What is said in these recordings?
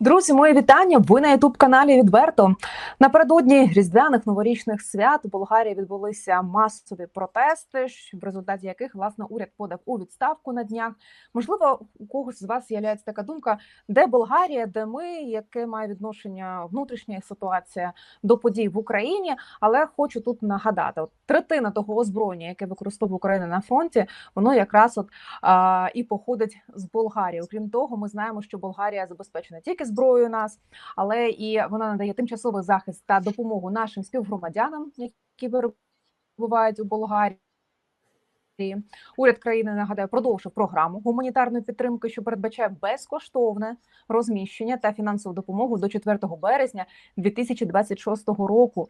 Друзі, моє вітання. Ви на ютуб каналі Відверто. Напередодні різдвяних новорічних свят у Болгарії відбулися масові протести, в результаті яких власне уряд подав у відставку на днях. Можливо, у когось з вас з'являється така думка, де Болгарія, де ми, яке має відношення внутрішня ситуація до подій в Україні. Але хочу тут нагадати: от третина того озброєння, яке використовує Україна на фронті, воно якраз от а, і походить з Болгарії. Окрім того, ми знаємо, що Болгарія забезпечена тільки зброєю нас, але і вона надає тимчасовий захист та допомогу нашим співгромадянам, які перебувають у Болгарії. Уряд країни нагадаю продовжив програму гуманітарної підтримки, що передбачає безкоштовне розміщення та фінансову допомогу до 4 березня 2026 року.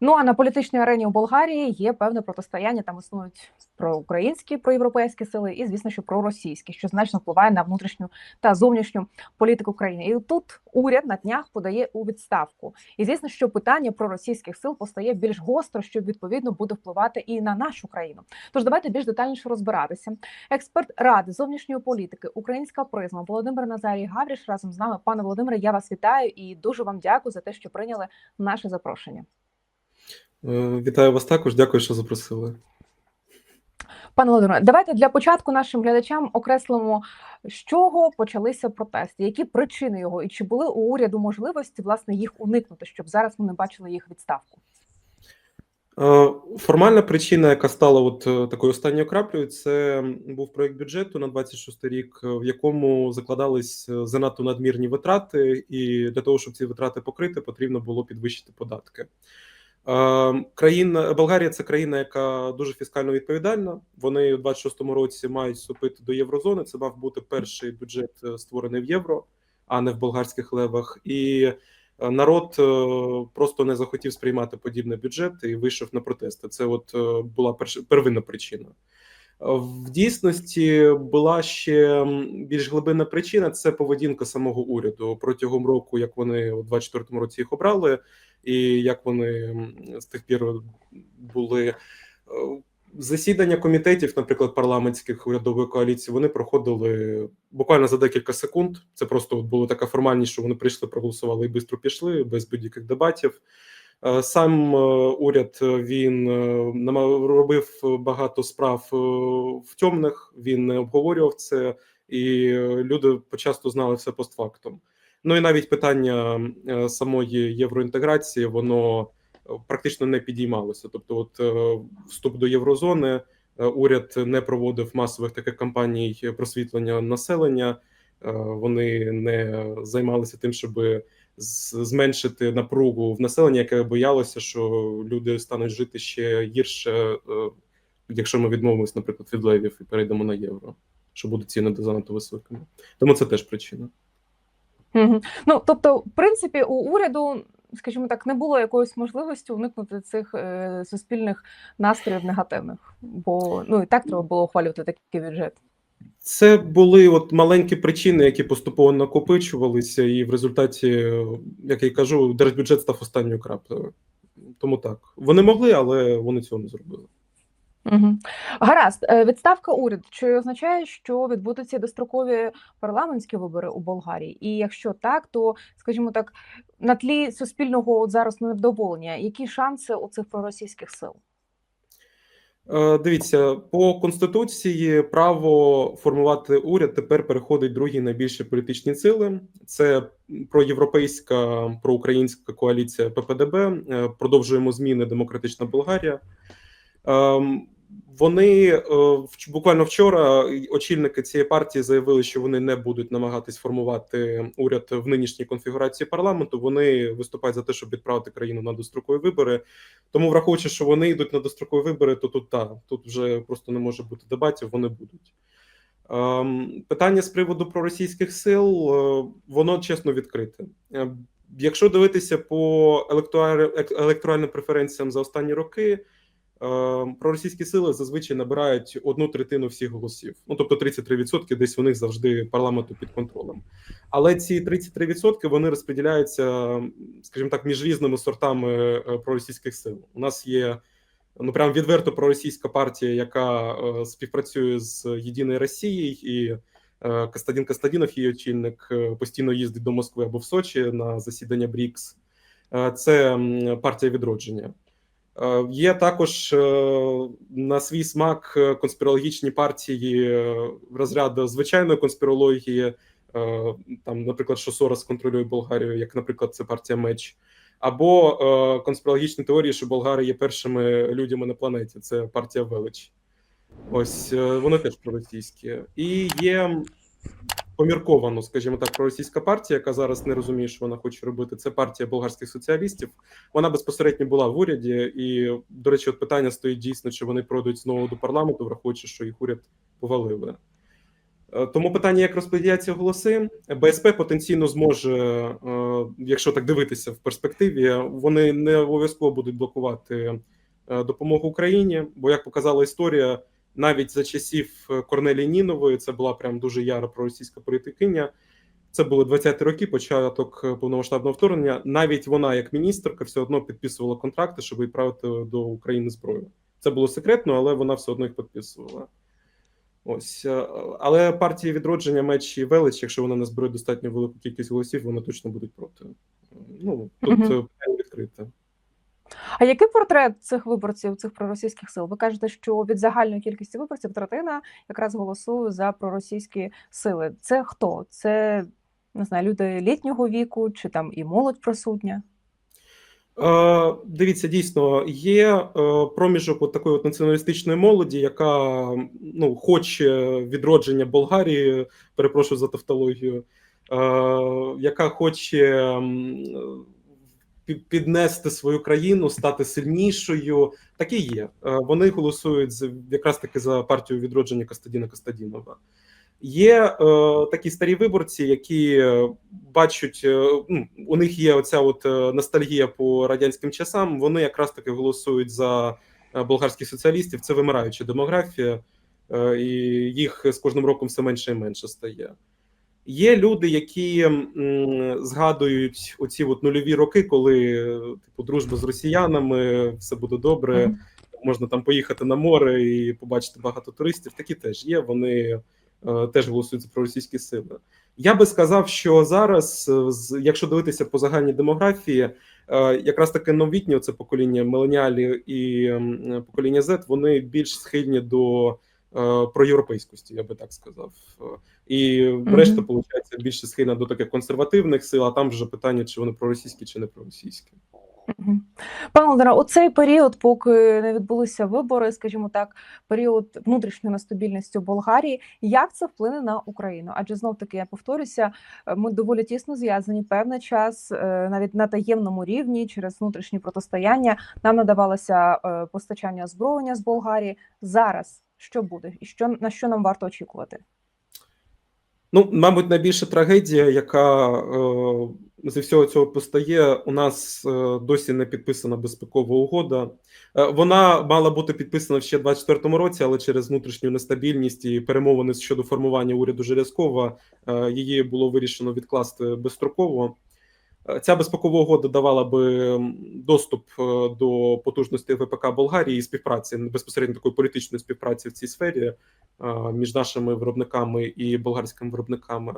Ну а на політичній арені у Болгарії є певне протистояння. Там існують проукраїнські, проєвропейські сили, і звісно, що проросійські, що значно впливає на внутрішню та зовнішню політику країни. І тут уряд на днях подає у відставку. І звісно, що питання про російських сил постає більш гостро, що відповідно буде впливати і на нашу країну. Тож давайте більш детальніше розбиратися. Експерт ради зовнішньої політики, українська призма Володимир Назарій Гавріш разом з нами. Пане Володимире, я вас вітаю і дуже вам дякую за те, що прийняли наше запрошення. Е, Вітаю вас також, дякую, що запросили. Пане Володимире, давайте для початку нашим глядачам окреслимо, з чого почалися протести, які причини його, і чи були у уряду можливості власне їх уникнути, щоб зараз ми не бачили їх відставку. Е, Формальна причина, яка стала от е, такою останньою краплею, це був проект бюджету на 26 рік, е, в якому закладались занадто надмірні витрати, і для того, щоб ці витрати покрити, потрібно було підвищити податки. Країна Болгарія це країна, яка дуже фіскально відповідальна. Вони у 26-му році мають вступити до єврозони. Це мав бути перший бюджет створений в євро, а не в болгарських левах. І народ е, просто не захотів сприймати подібний бюджет і вийшов на протести. Це от е, була первинна причина. Е, В дійсності була ще більш глибинна причина це поведінка самого уряду протягом року, як вони у 24-му році їх обрали, і як вони з тих пір були. Засідання комітетів, наприклад, парламентських урядової коаліції, вони проходили буквально за декілька секунд. Це просто от була така формальність, що вони прийшли, проголосували і швидко пішли без будь-яких дебатів. Е, Сам е, уряд е, він робив багато справ в темних, він не обговорював це, і люди почасто знали все постфактум. Ну і навіть питання самої євроінтеграції, воно практично не підіймалося. Тобто, от е, вступ до єврозони, е, уряд не проводив масових таких кампаній просвітлення населення. Е, Вони не займалися тим, щоб зменшити напругу в населенні, яке боялося, що люди стануть жити ще гірше, якщо ми відмовимось, наприклад, від левів і перейдемо на євро, що будуть ціни занадто високими. Тому це теж причина. Ну тобто, в принципі, у уряду, скажімо так, не було якоїсь можливості уникнути цих е, суспільних настроїв негативних, бо ну і так треба було ухвалювати такий бюджет. Це були от маленькі причини, які поступово накопичувалися, і в результаті, як я кажу, держбюджет став останньою краплею. Тому так вони могли, але вони цього не зробили. Угу. Гаразд, Е, відставка уряду чи означає, що відбудуться дострокові парламентські вибори у Болгарії? І якщо так, то скажімо так, на тлі суспільного от зараз невдоволення, які шанси у цих проросійських сил? Е, Дивіться, по конституції право формувати уряд тепер переходить другі найбільші політичні сили. Це проєвропейська проукраїнська коаліція ППДБ. е, Продовжуємо зміни Демократична Болгарія. Ем, Вони е, буквально вчора очільники цієї партії заявили, що вони не будуть намагатись формувати уряд в нинішній конфігурації парламенту. Вони виступають за те, щоб відправити країну на дострокові вибори. Тому, враховуючи, що вони йдуть на дострокові вибори, то тут та тут вже просто не може бути дебатів. Вони будуть. Ем, питання з приводу проросійських сил, е, воно чесно відкрите. Е, Якщо дивитися по електораль- електоральним преференціям за останні роки, проросійські сили зазвичай набирають одну третину всіх голосів. Ну тобто 33% десь у них завжди парламенту під контролем. Але ці 33% вони розподіляються, скажімо так, між різними сортами е, проросійських сил. У нас є ну прям відверто проросійська партія, яка е, співпрацює з Єдиною Росією і Е, Костадін Костадінов, її очільник, е, постійно їздить до Москви або в Сочі на засідання БРІКС. Е, Це партія відродження. Е, Є також е, на свій смак е, конспірологічні партії розряду звичайної конспірології, там, наприклад, що Сорос контролює Болгарію, як, наприклад, це партія Меч, або конспірологічні теорії, що болгари є першими людьми на планеті. Це партія Велич. Ось вони теж проросійські. І є помірковано, скажімо так, проросійська партія, яка зараз не розуміє, що вона хоче робити. Це партія болгарських соціалістів. Вона безпосередньо була в уряді, і, до речі, от питання стоїть дійсно, чи вони пройдуть знову до парламенту, враховуючи, що їх уряд повалили. Е, Тому питання, як розподіляться голоси, БСП потенційно зможе, е, якщо так дивитися в перспективі, вони не обов'язково будуть блокувати е, допомогу Україні. Бо, як показала історія, навіть за часів е, Корнелії Нінової, це була прям дуже яра проросійська політикиня. Це були 20-ті роки, початок е, повномасштабного вторгнення. Навіть вона, як міністерка, все одно підписувала контракти, щоб відправити до України зброю. Це було секретно, але вона все одно їх підписувала. Ось, е, але партії відродження меч і велич, якщо вони не зберуть достатньо велику кількість голосів, вони точно будуть проти. Ну тут е, питання відкрите. А який портрет цих виборців, цих проросійських сил? Ви кажете, що від загальної кількості виборців третина якраз голосує за проросійські сили. Це хто? Це не знаю, люди літнього віку, чи там і молодь присутня? Е, дивіться, дійсно є е, проміжок от такої от націоналістичної молоді, яка ну хоче відродження Болгарії, перепрошую за тавтологію, е, яка хоче піднести свою країну, стати сильнішою. Так і є. Е, Вони голосують якраз таки за партію відродження Костадіна Костадінова. Є е, такі старі виборці, які бачать, е, ну, у них є оця от е, ностальгія по радянським часам. Вони якраз таки голосують за болгарських соціалістів. Це вимираюча демографія, е, і їх з кожним роком все менше і менше стає. Є люди, які м, згадують оці от нульові роки, коли типу дружба з росіянами, все буде добре Мгм. можна там поїхати на море і побачити багато туристів. Такі теж є. Вони е, теж голосують за проросійські сили. Я би сказав, що зараз, е, з- якщо дивитися по загальній демографії, е, якраз таке новітнє це покоління меленіалів і покоління Z, вони більш схильні до е, проєвропейськості, я би так сказав. І решта, виходить, більше схильна до таких консервативних сил, а там вже питання, чи вони проросійські, чи не проросійські. Мгм. Пане Володимире, у цей період, поки не відбулися вибори, скажімо так, період внутрішньої нестабільності у Болгарії, як це вплине на Україну? Адже знов таки я повторюся, ми доволі тісно зв'язані певний час, е, навіть на таємному рівні через внутрішні протистояння. Нам надавалося е, постачання озброєння з Болгарії. Зараз що буде, і що на що нам варто очікувати? Ну, мабуть, найбільша трагедія, яка е, зі всього цього постає, у нас е, досі не підписана безпекова угода. Е, вона мала бути підписана ще в 2024 році, але через внутрішню нестабільність і перемовини щодо формування уряду Желязкова е, її було вирішено відкласти безстроково. Е, Ця безпекова угода давала би доступ е, до потужностей ВПК Болгарії і співпраці безпосередньо такої політичної співпраці в цій сфері е, між нашими виробниками і болгарськими виробниками.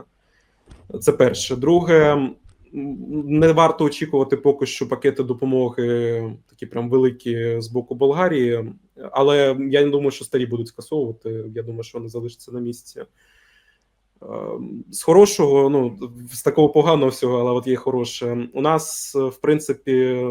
Це перше. Друге, не варто очікувати поки що пакети допомоги, такі прям великі з боку Болгарії, але я не думаю, що старі будуть скасовувати. Я думаю, що вони залишаться на місці. Ем, З хорошого, ну з такого поганого всього, але от є хороше. У нас, е, в принципі,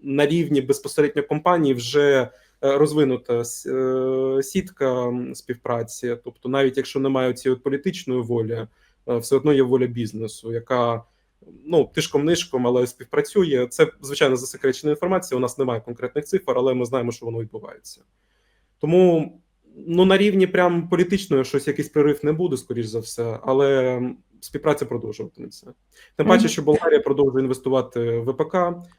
на рівні безпосередньо компанії вже е, розвинута е, сітка співпраці. Тобто, навіть якщо немає цієї політичної волі, все одно є воля бізнесу, яка ну тишком нишком, але співпрацює. Це звичайно засекречена інформація. У нас немає конкретних цифр, але ми знаємо, що воно відбувається. Тому ну на рівні прям політичної щось якийсь прорив не буде, скоріш за все, але співпраця продовжуватиметься. Тим паче, що Болгарія продовжує інвестувати в ВПК.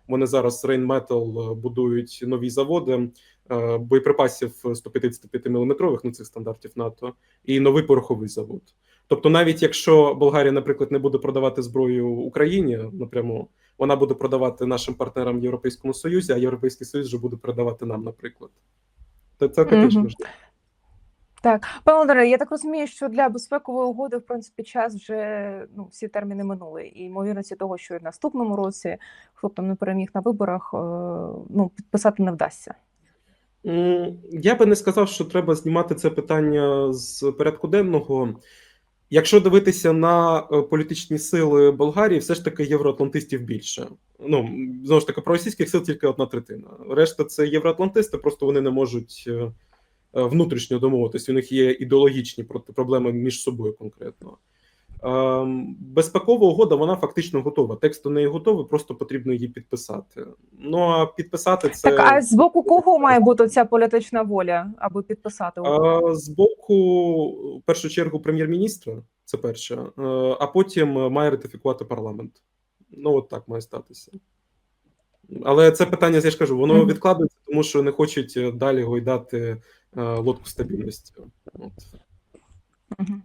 Вони зараз Rheinmetall будують нові заводи е, боєприпасів 155 мм, ну цих стандартів НАТО, і новий пороховий завод. Тобто, навіть якщо Болгарія, наприклад, не буде продавати зброю Україні напряму, вона буде продавати нашим партнерам в Європейському Союзі, а Європейський Союз вже буде продавати нам, наприклад. Це, це можливо. Так, пане Володимире, я так розумію, що для безпекової угоди, в принципі, час вже ну всі терміни минули, і ймовірності того, що і в наступному році хто там не переміг на виборах, е, ну підписати не вдасться. Я би не сказав, що треба знімати це питання з порядку денного. Якщо дивитися на е, політичні сили Болгарії, все ж таки євроатлантистів більше. Ну знову ж таки, проросійських сил тільки одна третина. Решта це євроатлантисти, просто вони не можуть е, внутрішньо домовитися. У них є ідеологічні проблеми між собою конкретно. Ем, Безпекова угода, вона фактично готова. Текст до неї готовий, просто потрібно її підписати. Ну а підписати це Так, а з боку кого має бути ця політична воля, аби підписати угоду? а, з боку, в першу чергу, прем'єр-міністра, це перше, е, а потім має ратифікувати парламент. Ну, от так має статися. Але це питання, я ж кажу, воно відкладається, тому що не хочуть е, далі гойдати е, лодку стабильности. Вот. Мгм.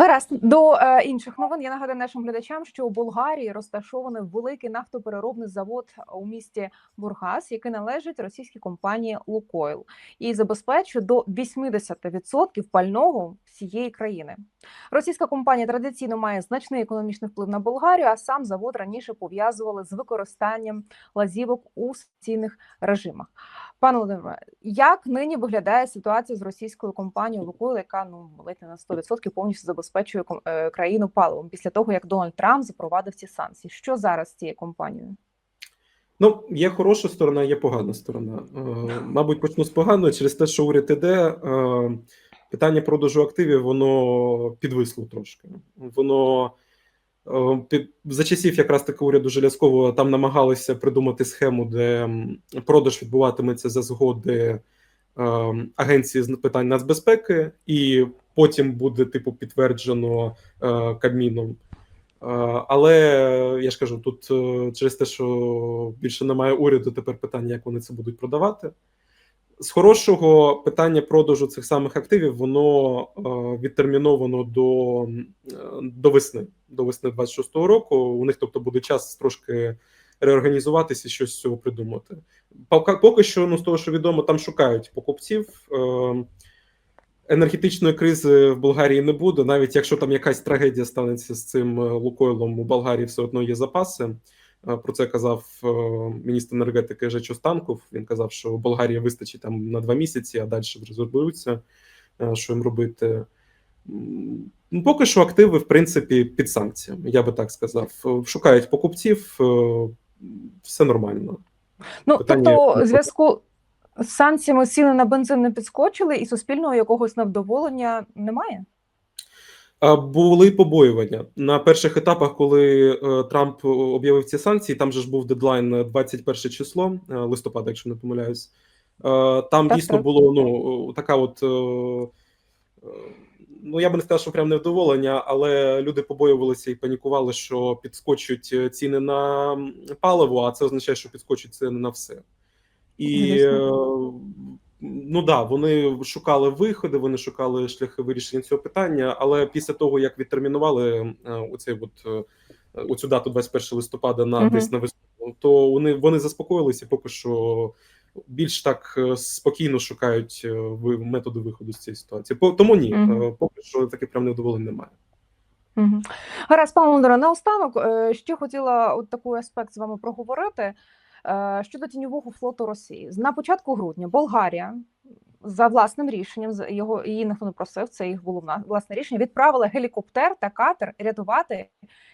Гаразд до е, інших новин. Я нагадаю нашим глядачам, що у Болгарії розташований великий нафтопереробний завод у місті Бургас, який належить російській компанії Лукойл і забезпечує до 80% пального всієї країни. Російська компанія традиційно має значний економічний вплив на Болгарію, а сам завод раніше пов'язували з використанням лазівок у санкційних режимах. Пане Володимире, як нині виглядає ситуація з російською компанією Лукойл, яка ну ледь не на 100% повністю забезпечує ком- е, країну паливом після того, як Дональд Трамп запровадив ці санкції? Що зараз з цією компанією? Ну, є хороша сторона, є погана сторона. Е, Мабуть, почну з поганої через те, що уряд іде. е, Питання продажу активів воно підвисло трошки. Воно під за часів якраз таки уряду Желязкового там намагалися придумати схему, де продаж відбуватиметься за згоди агенції з питань нацбезпеки, і потім буде типу підтверджено е, Кабміном. Е, Але я ж кажу, тут е, через те, що більше немає уряду, тепер питання, як вони це будуть продавати. З хорошого питання продажу цих самих активів, воно е, відтерміновано до, е, до весни, до весни 26-го року. У них тобто буде час трошки реорганізуватися і щось з цього придумати. Поки, що, ну з того, що відомо, там шукають покупців. Е, енергетичної кризи в Болгарії не буде, навіть якщо там якась трагедія станеться з цим е, Лукойлом, у Болгарії все одно є запаси. Е, Про це казав е, міністр енергетики Жечо Станков. Він казав, що Болгарії вистачить там на два місяці, а далі вже розберуться, що їм робити. Ну, поки що активи, в принципі, під санкціями, я би так сказав. Шукають покупців, все нормально. Ну Питання, тобто, у зв'язку з санкціями ціни на бензин не підскочили, і суспільного якогось невдоволення немає. Були побоювання на перших етапах, коли е, Трамп об'явив ці санкції. Там же ж був дедлайн е, 21 число е, листопада, якщо не помиляюсь. Е, Там Так, дійсно так. було ну така, от е, е, ну я би не сказав, що прям невдоволення, але люди побоювалися і панікували, що підскочуть е, ціни на паливо, а це означає, що підскочуть ціни на все. І е, ну да, вони шукали виходи, вони шукали шляхи вирішення цього питання. Але після того, як відтермінували е, оцей от оцю дату 21 листопада на Мгм. десь на весну, то вони вони заспокоїлися, поки що більш так е, спокійно шукають е, методи виходу з цієї ситуації. Тому ні, е, поки що таке прям невдоволень немає. Угу. Гаразд, пане Володимире, наостанок ще хотіла от такий аспект з вами проговорити щодо тіньового флоту Росії. На початку грудня Болгарія за власним рішенням його її ніхто не просив. Це їх було власне рішення. Відправила гелікоптер та катер рятувати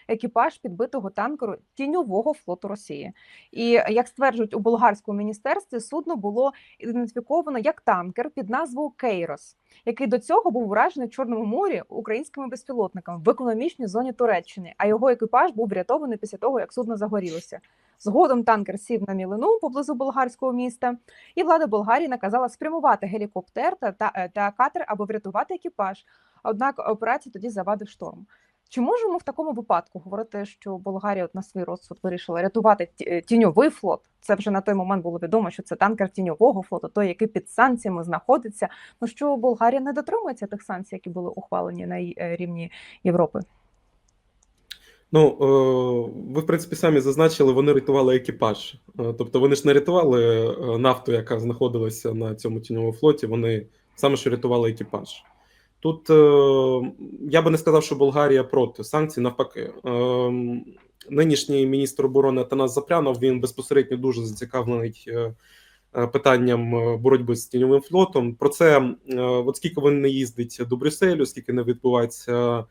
екіпаж підбитого танкеру тіньового флоту Росії. І як стверджують у болгарському міністерстві, судно було ідентифіковано як танкер під назвою Кейрос який до цього був вражений в Чорному морі українськими безпілотниками в економічній зоні Туреччини, а його екіпаж був врятований після того, як судно загорілося. Згодом танкер сів на мілину поблизу болгарського міста, і влада Болгарії наказала спрямувати гелікоптер та, та, е, та катер, аби врятувати екіпаж. Однак операцію тоді завадив шторм. Чи можемо в такому випадку говорити, що Болгарія от на свій розсуд вирішила рятувати е, тіньовий флот? Це вже на той момент було відомо, що це танкер тіньового флоту, той, який під санкціями знаходиться. Ну що Болгарія не дотримується тих санкцій, які були ухвалені на е, рівні Європи? Ну, е, ви, в принципі, самі зазначили, вони рятували екіпаж. Е, Тобто вони ж не рятували е, нафту, яка знаходилася на цьому тіньовому флоті. Вони саме що рятували екіпаж. Тут я би не сказав, що Болгарія проти санкцій, навпаки. Нинішній міністр оборони Атанас Запрянов він безпосередньо дуже зацікавлений питанням боротьби з тіньовим флотом. Про це от скільки він не їздить до Брюсселю, скільки не відбувається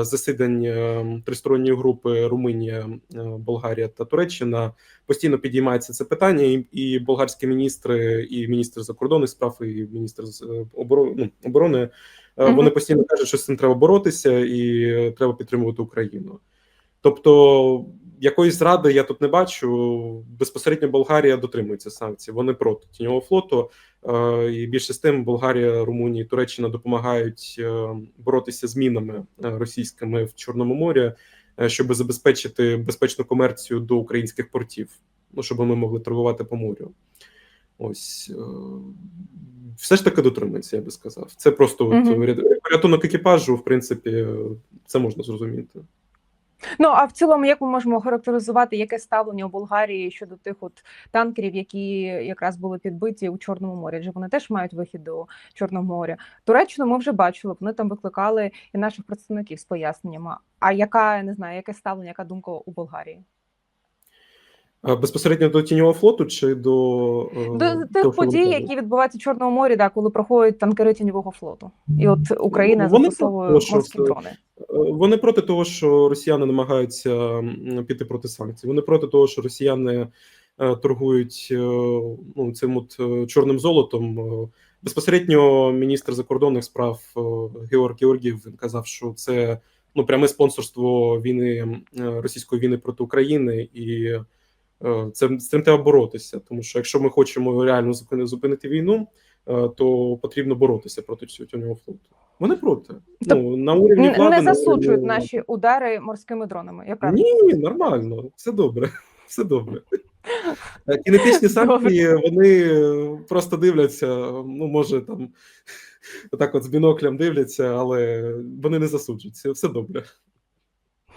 засідань е, тристоронньої групи Румунія, е, Болгарія та Туреччина, постійно підіймається це питання, і, і болгарські міністри, і міністр закордонних справ, і міністр з е, оборони, ну, оборони е, Мгм. вони постійно кажуть, що з цим треба боротися і е, треба підтримувати Україну. Тобто якоїсь зради я тут не бачу. Безпосередньо Болгарія дотримується санкцій. Вони проти тіньового флоту. Е, І більше з тим, Болгарія, Румунія і Туреччина допомагають е, боротися з мінами е, російськими в Чорному морі, щоб забезпечити безпечну комерцію до українських портів, ну щоб ми могли торгувати по морю. Ось все ж таки дотримується, я би сказав. Це просто от, Мгм. ря- порятунок екіпажу, в принципі, це можна зрозуміти. Ну а в цілому, як ми можемо характеризувати яке ставлення у Болгарії щодо тих от танкерів, які якраз були підбиті у Чорному морі? Адже вони теж мають вихід до Чорного моря. Туреччину ми вже бачили. Вони там викликали і наших представників з поясненнями. А яка не знаю, яке ставлення, яка думка у Болгарії? А Безпосередньо до тіньового флоту чи до, е, До того, тих подій, які відбуваються в Чорному морі, да, коли проходять танкери тіньового флоту, і от Україна Вони застосовує морські дрони. Е, Вони проти того, що росіяни намагаються піти проти санкцій. Вони проти того, що росіяни е, торгують ну, цим от чорним золотом. Безпосередньо міністр закордонних справ Георг Георгіїв він казав, що це ну пряме спонсорство війни російської війни проти України, і це з цим треба боротися. Тому що якщо ми хочемо реально зупинити, зупинити війну, е, то потрібно боротися проти цього флоту. Вони проти. Тоб- Ну, на уровні Н- влади Не на засуджують уровні- наші удари морськими дронами. Я правильно? Ні, ні, нормально, все добре, все добре. Е, Кінетичні санкції вони просто дивляться. Ну, може, там отак от з біноклем дивляться, але вони не засуджуються. Все добре.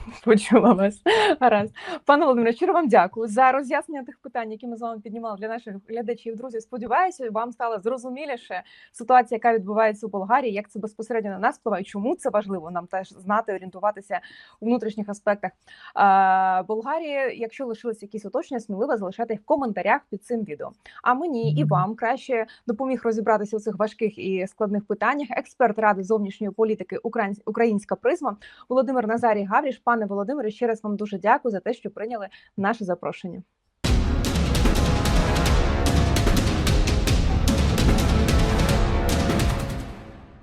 Почула вас. Гаразд. Пане Володимире, щиро вам дякую за роз'яснення тих питань, які ми з вами піднімали для наших глядачів. Друзі, сподіваюся, вам стала зрозуміліше ситуація, яка відбувається у Болгарії, як це безпосередньо на нас впливає. Чому це важливо нам теж знати, орієнтуватися у внутрішніх аспектах а, Болгарії. Якщо лишились якісь уточнення, сміливо залишайте їх в коментарях під цим відео. А мені і вам краще допоміг розібратися у цих важких і складних питаннях. Експерт ради зовнішньої політики «Українсь- Українська призма Володимир Назарій Гавріш. Пане Володимире, ще раз вам дуже дякую за те, що прийняли наше запрошення.